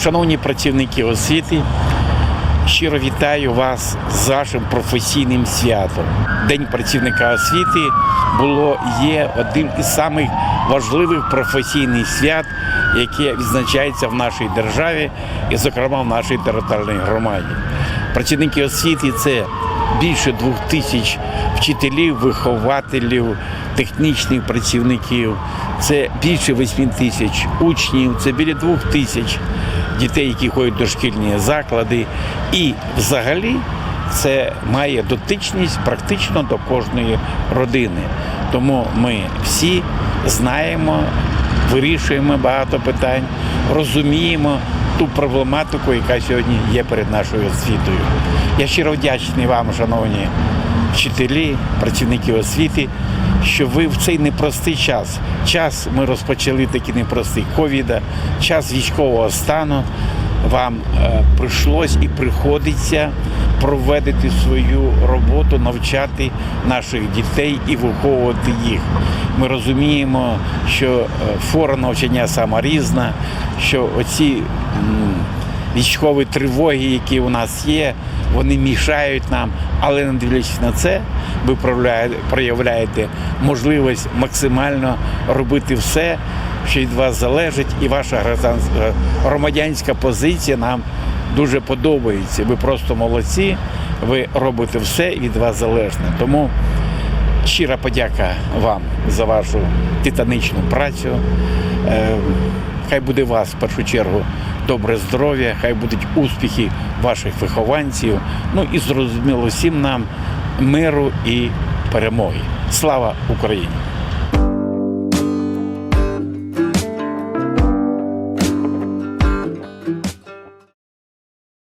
Шановні працівники освіти, щиро вітаю вас з вашим професійним святом. День працівника освіти було є одним із самих важливих професійних свят, яке відзначається в нашій державі і, зокрема, в нашій територіальній громаді. Працівники освіти це більше двох тисяч вчителів, вихователів, технічних працівників. Це більше 8 тисяч учнів, це біля двох тисяч дітей, які ходять до шкільні заклади. І взагалі це має дотичність практично до кожної родини. Тому ми всі знаємо, вирішуємо багато питань, розуміємо ту проблематику, яка сьогодні є перед нашою освітою. Я щиро вдячний вам, шановні вчителі, працівники освіти, що ви в цей непростий час. Час ми розпочали такий непростий ковіда, час військового стану. Вам е, прийшлось і приходиться проводити свою роботу, навчати наших дітей і виховувати їх. Ми розуміємо, що е, фора навчання сама різна, що оці військові тривоги, які у нас є, вони мішають нам, але не дивлячись на це, ви проявляєте, можливість максимально робити все, що від вас залежить, і ваша громадянська позиція нам дуже подобається. Ви просто молодці, ви робите все від вас залежне. Тому щира подяка вам за вашу титанічну працю. Е, Хай буде вас в першу чергу добре здоров'я, хай будуть успіхи ваших вихованців. Ну і зрозуміло всім нам миру і перемоги. Слава Україні!